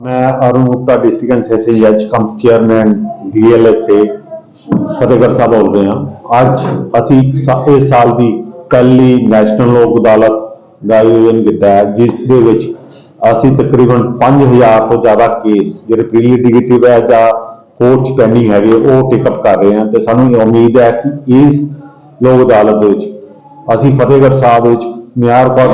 ਮੈਂ Arun Gupta district and session ਜੱਜ cum chairman ਡੀਐਲਐਸਏ Fatehgarh Sahib ਬੋਲਦੇ ਹਾਂ। ਅੱਜ ਅਸੀਂ ਇਸ ਸਾਲ ਦੀ ਪਹਿਲੀ ਨੈਸ਼ਨਲ ਲੋਕ ਅਦਾਲਤ ਦਾ ਆਯੋਜਨ ਕੀਤਾ ਹੈ, ਜਿਸ ਦੇ ਵਿੱਚ ਅਸੀਂ ਤਕਰੀਬਨ 5000 ਤੋਂ ਜ਼ਿਆਦਾ ਕੇਸ ਜਿਹੜੇ ਪ੍ਰੀ ਲਿਟੀਗੇਟਿਵ ਹੈ ਜਾਂ ਕੋਰਟ ਚ ਪੈਂਡਿੰਗ ਹੈਗੇ, ਉਹ ਟੇਕ ਅਪ ਕਰ ਰਹੇ ਹਾਂ ਤੇ ਸਾਨੂੰ ਇਹ ਉਮੀਦ ਹੈ ਕਿ ਇਸ ਲੋਕ ਅਦਾਲਤ ਦੇ ਵਿੱਚ, ਅਸੀਂ ਫਤਿਹਗੜ੍ਹ ਸਾਹਿਬ ਵਿੱਚ ਮਿਆਰ ਪਰ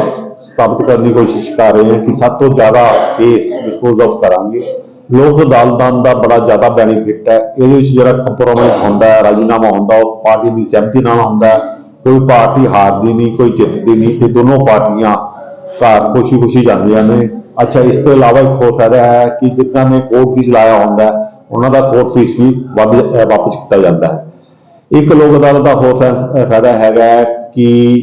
ਸਾਬਤ ਕਰਨ ਦੀ ਕੋਸ਼ਿਸ਼ ਕਰ ਰਹੇ ਹਾਂ ਕਿ ਸਭ ਤੋਂ ਜ਼ਿਆਦਾ ਕੇਸ ਡਿਸਪੋਜ਼ ਆਫ ਕਰਾਂਗੇ। ਲੋਕ ਅਦਾਲਤਾਂ ਦਾ ਬੜਾ ਜ਼ਿਆਦਾ ਬੈਨੀਫਿਟ ਹੈ। ਇਹਦੇ ਵਿੱਚ ਜਿਹੜਾ ਕੰਪਰੋਮਾਈਜ਼ ਹੁੰਦਾ ਹੈ, ਰਾਜੀਨਾਮਾ ਹੁੰਦਾ ਉਹ ਪਾਰਟੀ ਦੀ ਸਹਿਮਤੀ ਨਾਲ ਹੁੰਦਾ ਕੋਈ ਪਾਰਟੀ ਹਾਰਦੀ ਨਹੀਂ, ਕੋਈ ਜਿੱਤਦੀ ਨਹੀਂ ਤੇ ਦੋਨੋਂ ਪਾਰਟੀਆਂ ਘਰ ਖੁਸ਼ੀ-ਖੁਸ਼ੀ ਜਾਂਦੀਆਂ ਨੇ। ਅੱਛਾ, ਇਸ ਤੋਂ ਇਲਾਵਾ ਇੱਕ ਹੋਰ ਫਾਇਦਾ ਹੈ ਕਿ ਜਿਨ੍ਹਾਂ ਨੇ ਕੋਰਟ ਫੀਸ ਲਾਇਆ ਹੁੰਦਾ ਉਹਨਾਂ ਦਾ ਕੋਰਟ ਫੀਸ ਵੀ ਵੱਧ ਵਾਪਸ ਕੀਤਾ ਜਾਂਦਾ ਹੈ। ਇੱਕ ਲੋਕ ਅਦਾਲਤ ਦਾ ਹੋਰ ਫਾਇ- ਫਾਇਦਾ ਹੈਗਾ ਹੈ ਕਿ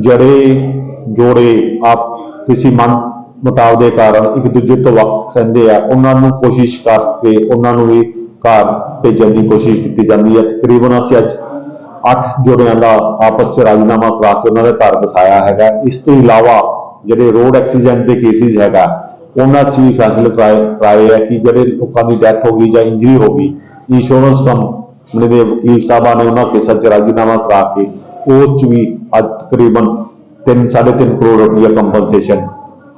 ਜਿਹੜੇ ਜੋੜੇ ਆਪ ਕਿਸੇ ਮਨ ਮੁਟਾਵ ਦੇ ਕਾਰਨ ਇੱਕ ਦੂਜੇ ਤੋਂ ਵੱਖ ਰਹਿੰਦੇ ਆ, ਉਹਨਾਂ ਨੂੰ ਕੋਸ਼ਿਸ਼ ਕਰਕੇ ਉਹਨਾਂ ਨੂੰ ਵੀ ਘਰ ਭੇਜਣ ਦੀ ਕੋਸ਼ਿਸ਼ ਕੀਤੀ ਜਾਂਦੀ ਹੈ। ਤਕਰੀਬਨ ਅਸੀਂ ਅੱਜ ਅੱਠ ਜੋੜਿਆਂ ਦਾ ਆਪਸ 'ਚ ਰਾਜੀਨਾਮਾ ਕਰਾ ਕੇ ਉਹਨਾਂ ਦੇ ਘਰ ਵਸਾਇਆ ਹੈਗਾ। ਇਸ ਤੋਂ ਇਲਾਵਾ ਜਿਹੜੇ ਰੋਡ ਐਕਸੀਡੈਂਟ ਦੇ ਕੇਸਿਸ ਹੈਗਾ, ਉਹਨਾਂ 'ਚ ਵੀ ਫੈਸਲੇ ਕਰਾਏ ਕਰਾਏ ਹੈ ਕਿ ਜਿਹੜੇ ਲੋਕਾਂ ਦੀ ਡੈਥ ਹੋ ਗਈ ਜਾਂ ਇੰਜਰੀ ਹੋ ਗਈ ਇੰਸ਼ੋਰੈਂਸ ਕੰਪਨੀ ਦੇ ਵਕੀਲ ਸਾਹਿਬਾਂ ਨੇ ਉਹਨਾਂ ਕੇਸਾਂ 'ਚ ਰਾਜੀਨਾਮਾ ਕਰਾ ਕੇ, ਉਸ 'ਚ ਵੀ ਅੱਜ ਤਕਰੀਬਨ 3 3.5 ਕਰੋੜ ਰੁਪਏ ਕੰਪਨਸੇਸ਼ਨ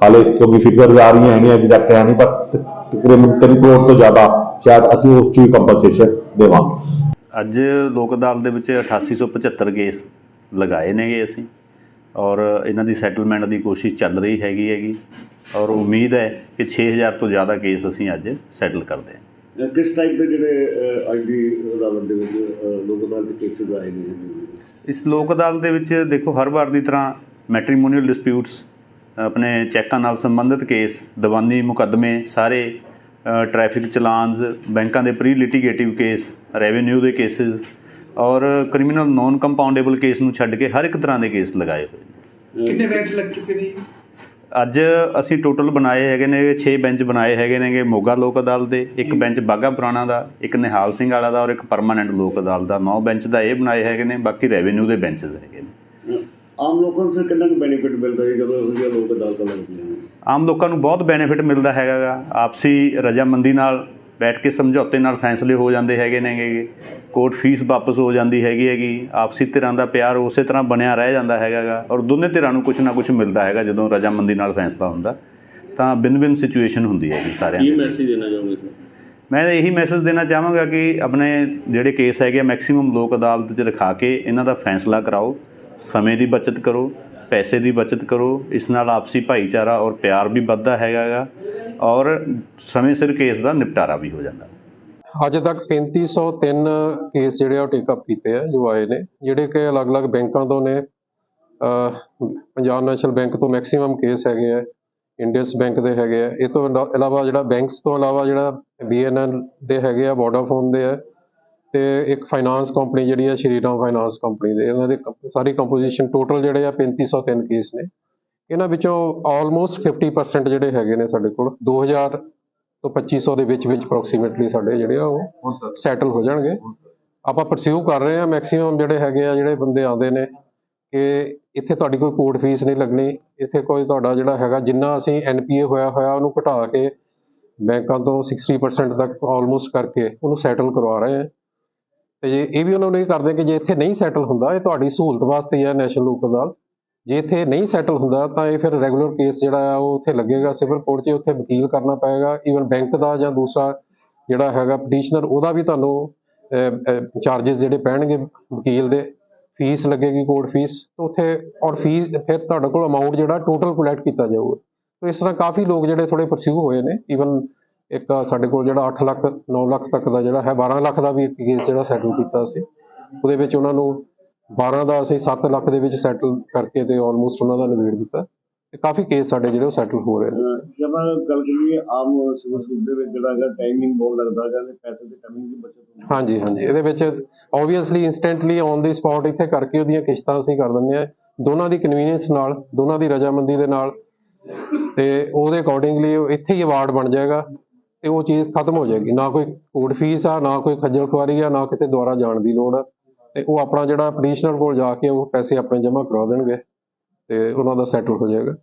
ਹਾਲੇ ਕਿਉਂਕਿ ਫਿਗਰ ਆ ਰਹੀਆਂ ਹੈਗੀਆਂ ਐਗਜ਼ੈਕਟ ਹੈ ਨਹੀਂ ਪਰ ਤਕਰੀਬਨ 3 ਕਰੋੜ ਤੋਂ ਜ਼ਿਆਦਾ ਸ਼ਾਇਦ ਅਸੀਂ ਉਸ 'ਚ ਵੀ ਕੰਪਨਸੇਸ਼ਨ ਦੇਵਾਂਗੇ। ਅੱਜ ਲੋਕ ਅਦਾਲਤ ਦੇ ਵਿੱਚ 8875 ਕੇਸ ਲਗਾਏ ਨੇਗੇ ਅਸੀਂ ਔਰ ਇਹਨਾਂ ਦੀ ਸੈਟਲਮੈਂਟ ਦੀ ਕੋਸ਼ਿਸ਼ ਚੱਲ ਰਹੀ ਹੈਗੀ ਹੈਗੀ ਔਰ ਉਮੀਦ ਹੈ ਕਿ 6000 ਤੋਂ ਜ਼ਿਆਦਾ ਕੇਸ ਅਸੀਂ ਅੱਜ ਸੈਟਲ ਕਰਦੇ ਹਾਂ। ਕਿਸ ਟਾਈਪ ਦੇ ਜਿਹੜੇ ਅੱਜ ਦੀ ਅਦਾਲਤ ਦੇ ਵਿੱਚ ਲੋਕ ਅਦਾਲਤ ਦੇ ਕੇਸਿਸ ਆਏ ਨੇ? ਇਸ ਲੋਕ ਅਦਾਲਤ ਦੇ ਵਿੱਚ ਦੇਖੋ ਹਰ ਵਾਰ ਦੀ ਤਰ੍ਹਾਂ ਮੈਟ੍ਰੀਮੋਨੀਅਲ ਡਿਸਪਿਊਟਸ ਆਪਣੇ ਚੈੱਕਾਂ ਨਾਲ ਸੰਬੰਧਿਤ ਕੇਸ ਦੀਵਾਨੀ ਮੁਕੱਦਮੇ ਸਾਰੇ ਟ੍ਰੈਫਿਕ ਚਲਾਨਸ ਬੈਂਕਾਂ ਦੇ ਪ੍ਰੀ ਲਿਟੀਗੇਟਿਵ ਕੇਸ ਰੈਵਨਿਊ ਦੇ ਕੇਸਿਸ ਔਰ ਕ੍ਰਿਮੀਨਲ ਨੋਨ ਕੰਪਾਊਂਡੇਬਲ ਕੇਸ ਨੂੰ ਛੱਡ ਕੇ ਹਰ ਇੱਕ ਤਰ੍ਹਾਂ ਦੇ ਕੇਸ ਲਗਾਏ ਹੋਏ ਕਿੰਨੇ ਬੈਂਚ ਲੱਗ ਚੁੱਕੇ ਨੇ ਅੱਜ ਅਸੀਂ ਟੋਟਲ ਬਣਾਏ ਹੈਗੇ ਨੇ 6 ਬੈਂਚ ਬਣਾਏ ਹੈਗੇ ਨੇਗੇ ਮੋਗਾ ਲੋਕ ਅਦਾਲਤ ਦੇ ਇੱਕ ਬੈਂਚ ਬਾਗਾ ਪੁਰਾਣਾ ਦਾ ਇੱਕ ਨਿਹਾਲ ਸਿੰਘ ਵਾਲਾ ਦਾ ਔਰ ਇੱਕ ਪਰਮਾਨੈਂਟ ਲੋਕ ਅਦਾਲਤ ਦਾ। 9 ਬੈਂਚ ਦਾ ਇਹ ਬਣਾਏ ਹੈਗੇ ਨੇ ਬਾਕੀ ਰੈਵਨਿਊ ਦੇ ਬੈਂਚਸ ਹੈਗੇ ਨੇ। ਆਮ ਲੋਕਾਂ ਨੂੰ ਫਿਰ ਕਿੰਨਾ ਕੁ ਬੈਨੀਫਿਟ ਮਿਲਦਾ ਹੈ ਜਦੋਂ ਇਹੋ ਲੋਕ ਅਦਾਲਤਾਂ ਲੱਗਦੀਆਂ ਨੇ? ਆਮ ਲੋਕਾਂ ਨੂੰ ਬਹੁਤ ਬੈਨੀਫਿਟ ਮਿਲਦਾ ਹੈਗਾ ਗਾ। ਆਪਸੀ ਰਜਾਮੰਦੀ ਨਾਲ ਬੈਠ ਕੇ ਸਮਝੌਤੇ ਨਾਲ ਫੈਸਲੇ ਹੋ ਜਾਂਦੇ ਹੈਗੇ ਨੇਗੇ ਕੋਰਟ ਫੀਸ ਵਾਪਸ ਹੋ ਜਾਂਦੀ ਹੈਗੀ ਹੈਗੀ। ਆਪਸੀ ਧਿਰਾਂ ਦਾ ਪਿਆਰ ਉਸੇ ਤਰ੍ਹਾਂ ਬਣਿਆ ਰਹਿ ਜਾਂਦਾ ਹੈਗਾ ਗਾ ਔਰ ਦੋਨੇ ਧਿਰਾਂ ਨੂੰ ਕੁਝ ਨਾ ਕੁਝ ਮਿਲਦਾ ਹੈਗਾ ਜਦੋਂ ਰਜਾਮੰਦੀ ਨਾਲ ਫੈਸਲਾ ਹੁੰਦਾ। ਤਾਂ ਬਿਨ-ਬਿਨ ਸਿਚੁਏਸ਼ਨ ਹੁੰਦੀ ਹੈਗੀ ਸਾਰਿਆਂ ਕੀ ਦੀ। ਮੈਸੇਜ ਦੇਣਾ ਚਾਹੋਗੇ ਸਰ? ਮੈਂ ਇਹੀ ਮੈਸੇਜ ਦੇਣਾ ਚਾਹਾਂਗਾ ਕਿ ਆਪਣੇ ਜਿਹੜੇ ਕੇਸ ਹੈਗੇ ਮੈਕਸਿਮਮ ਲੋਕ ਅਦਾਲਤ 'ਚ ਰਖਾ ਕੇ ਇਹਨਾਂ ਦਾ ਫੈਸਲਾ ਕਰਾਓ। ਸਮੇਂ ਦੀ ਬਚਤ ਕਰੋ, ਪੈਸੇ ਦੀ ਬਚਤ ਕਰੋ, ਇਸ ਨਾਲ ਆਪਸੀ ਭਾਈਚਾਰਾ ਔਰ ਪਿਆਰ ਵੀ ਵੱਧਦਾ ਹੈਗਾ ਗਾ, ਔਰ ਸਮੇਂ ਸਿਰ ਕੇਸ ਦਾ ਨਿਪਟਾਰਾ ਵੀ ਹੋ ਜਾਂਦਾ। ਅੱਜ ਤੱਕ 3503 ਕੇਸ ਜਿਹੜੇ ਆ ਉਹ ਟੇਕ ਅਪ ਕੀਤੇ ਆ, ਜੋ ਆਏ ਨੇ, ਜਿਹੜੇ ਕਿ ਅਲੱਗ-ਅਲੱਗ ਬੈਂਕਾਂ ਤੋਂ ਨੇ। ਪੰਜਾਬ ਨੈਸ਼ਨਲ ਬੈਂਕ ਤੋਂ ਮੈਕਸਿਮਮ ਕੇਸ ਹੈਗੇ ਆ ਇੰਡੀਅਸ ਬੈਂਕ ਦੇ ਹੈਗੇ ਆ। ਇਹ ਤੋਂ ਇਲਾ- ਇਲਾਵਾ ਜਿਹੜਾ ਬੈਂਕਸ ਤੋਂ ਇਲਾਵਾ ਜਿਹੜਾ ਬੀਐਨਐਲ ਦੇ ਹੈਗੇ ਆ, ਵੋਡਾਫੋਨ ਦੇ ਆ ਤੇ ਇੱਕ ਫਾਈਨਾਂਸ ਕੰਪਨੀ ਜਿਹੜੀ ਆ ਸ਼੍ਰੀਰਾਮ ਫਾਈਨਾਂਸ ਕੰਪਨੀ ਦੇ ਇਹਨਾਂ ਦੀ ਸਾਰੀ ਕੰਪੋਜੀਸ਼ਨ ਟੋਟਲ ਜਿਹੜੇ ਆ 3503 ਕੇਸ ਨੇ। ਇਹਨਾਂ ਵਿੱਚੋਂ ਆਲਮੋਸਟ 50% ਜਿਹੜੇ ਹੈਗੇ ਨੇ ਸਾਡੇ ਕੋਲ 2000 ਤੋਂ 2500 ਦੇ ਵਿੱਚ ਵਿੱਚ ਅਪਰੋਕਸੀਮੇਟਲੀ ਸਾਡੇ ਜਿਹੜੇ ਆ ਉਹ ਸੈਟਲ ਹੋ ਜਾਣਗੇ। ਆਪਾਂ ਪਰਸਿਊ ਕਰ ਰਹੇ ਆ ਮੈਕਸਿਮਮ ਜਿਹੜੇ ਹੈਗੇ ਆ ਜਿਹੜੇ ਬੰਦੇ ਆਉਂਦੇ ਨੇ ਕਿ ਇੱਥੇ ਤੁਹਾਡੀ ਕੋਈ ਕੋਰਟ ਫੀਸ ਨਹੀਂ ਲੱਗਣੀ ਇੱਥੇ ਕੋਈ ਤੁਹਾਡਾ ਜਿਹੜਾ ਹੈਗਾ ਜਿੰਨਾ ਅਸੀਂ ਐਨਪੀਏ ਹੋਇਆ ਹੋਇਆ ਉਹਨੂੰ ਘਟਾ ਕੇ ਬੈਂਕਾਂ ਤੋਂ 60% ਤੱਕ ਆਲਮੋਸਟ ਕਰਕੇ ਉਹਨੂੰ ਸੈਟਲ ਕਰਵਾ ਰਹੇ ਆ ਤੇ ਜੇ ਇਹ ਵੀ ਉਹਨਾਂ ਨੂੰ ਇਹ ਕਰਦੇ ਕਿ ਜੇ ਇੱਥੇ ਨਹੀਂ ਸੈਟਲ ਹੁੰਦਾ, ਇਹ ਤੁਹਾਡੀ ਸਹੂਲਤ ਵਾਸਤੇ ਹੈ ਨੈਸ਼ਨਲ ਲੋਕ ਅਦਾਲਤ ਜੇ ਇੱਥੇ ਨਹੀਂ ਸੈਟਲ ਹੁੰਦਾ, ਤਾਂ ਇਹ ਫਿਰ ਰੈਗੂਲਰ ਕੇਸ ਜਿਹੜਾ ਆ, ਉਹ ਉੱਥੇ ਲੱਗੇਗਾ ਸਿਵਲ ਕੋਰਟ 'ਚ ਉੱਥੇ ਵਕੀਲ ਕਰਨਾ ਪਏਗਾ ਈਵਨ ਬੈਂਕ ਦਾ ਜਾਂ ਦੂਸਰਾ ਜਿਹੜਾ ਹੈਗਾ ਪਟੀਸ਼ਨਰ ਉਹਦਾ ਵੀ ਤੁਹਾਨੂੰ ਚਾਰजेस ਜਿਹੜੇ ਪੈਣਗੇ ਵਕੀਲ ਦੇ। ਫੀਸ ਲੱਗੇਗੀ ਕੋਰਟ ਫੀਸ ਉੱਥੇ, ਔਰ ਫੀਸ, ਫਿਰ ਤੁਹਾਡੇ ਕੋਲ ਅਮਾਉਂਟ ਜਿਹੜਾ ਟੋਟਲ ਕਲੈਕਟ ਕੀਤਾ ਜਾਊਗਾ। ਤੇ ਇਸ ਤਰ੍ਹਾਂ ਕਾਫੀ ਲੋਕ ਜਿਹੜੇ ਥੋੜੇ ਪਰਸਿਊ ਹੋਏ ਨੇ ਈਵਨ ਇੱਕ ਸਾਡੇ ਕੋਲ ਜਿਹੜਾ 8 ਲੱਖ 9 ਲੱਖ ਤੱਕ ਦਾ ਜਿਹੜਾ ਹੈ 12 ਲੱਖ ਦਾ ਵੀ ਇੱਕ ਕੇਸ ਜਿਹੜਾ ਸੈਟਲ ਕੀਤਾ ਸੀ। ਉਹਦੇ ਵਿੱਚ ਉਹਨਾਂ ਨੂੰ 12 ਦਾ ਅਸੀਂ 7 ਲੱਖ ਦੇ ਵਿੱਚ ਸੈਟਲ ਕਰਕੇ ਤੇ ਆਲਮੋਸਟ ਉਹਨਾਂ ਦਾ ਨਿਬੇੜ ਦਿੱਤਾ। ਤੇ ਕਾਫੀ ਕੇਸ ਸਾਡੇ ਜਿਹੜੇ ਉਹ ਸੈਟਲ ਹੋ ਰਹੇ ਨੇ। ਅਹ, ਜੇ ਆਪਾਂ ਗੱਲ ਕਰੀਏ ਆਮ ਸਿਵਲ ਦੇ ਵਿੱਚ ਜਿਹੜਾ ਹੈਗਾ ਟਾਈਮਿੰਗ ਬਹੁਤ ਲੱਗਦਾ ਹੈਗਾ ਤੇ ਪੈਸੇ ਦੀ ਟਾਈਮਿੰਗ ਦੀ ਬਚਤ ਹੁੰਦੀ ਹਾਂਜੀ ਹਾਂਜੀ। ਇਹਦੇ ਵਿੱਚ obviously instantly on the spot ਇੱਥੇ ਕਰਕੇ ਉਹਦੀਆਂ ਕਿਸ਼ਤਾਂ ਅਸੀਂ ਕਰ ਦਿੰਦੇ ਆ ਦੋਨਾਂ ਦੀ ਕਨਵੀਨੀਅੰਸ ਨਾਲ ਦੋਨਾਂ ਦੀ ਰਜਾਮੰਦੀ ਦੇ ਨਾਲ ਤੇ ਉਹਦੇ ਅਕੋਰਡਿੰਗਲੀ ਇੱਥੇ ਹੀ ਅਵਾਰਡ ਬਣ ਜਾਏਗਾ। ਤੇ ਉਹ ਚੀਜ਼ ਖਤਮ ਹੋ ਜਾਏਗੀ। ਨਾ ਕੋਈ ਕੋਰਟ ਫੀਸ ਆ, ਨਾ ਕੋਈ ਖੱਜਲ ਖੁਆਰੀ ਆ, ਨਾ ਕਿਤੇ ਦੁਆਰਾ ਜਾਣ ਦੀ ਲੋੜ ਆ। ਤੇ ਉਹ ਆਪਣਾ ਜਿਹੜਾ ਪਟੀਸ਼ਨਰ ਕੋਲ ਜਾ ਕੇ ਉਹ ਪੈਸੇ ਆਪਣੇ ਜਮ੍ਹਾਂ ਕਰਾ ਦੇਣਗੇ ਤੇ ਉਹਨਾਂ ਦਾ ਸੈਟਲ ਹੋ ਜਾਏਗਾ।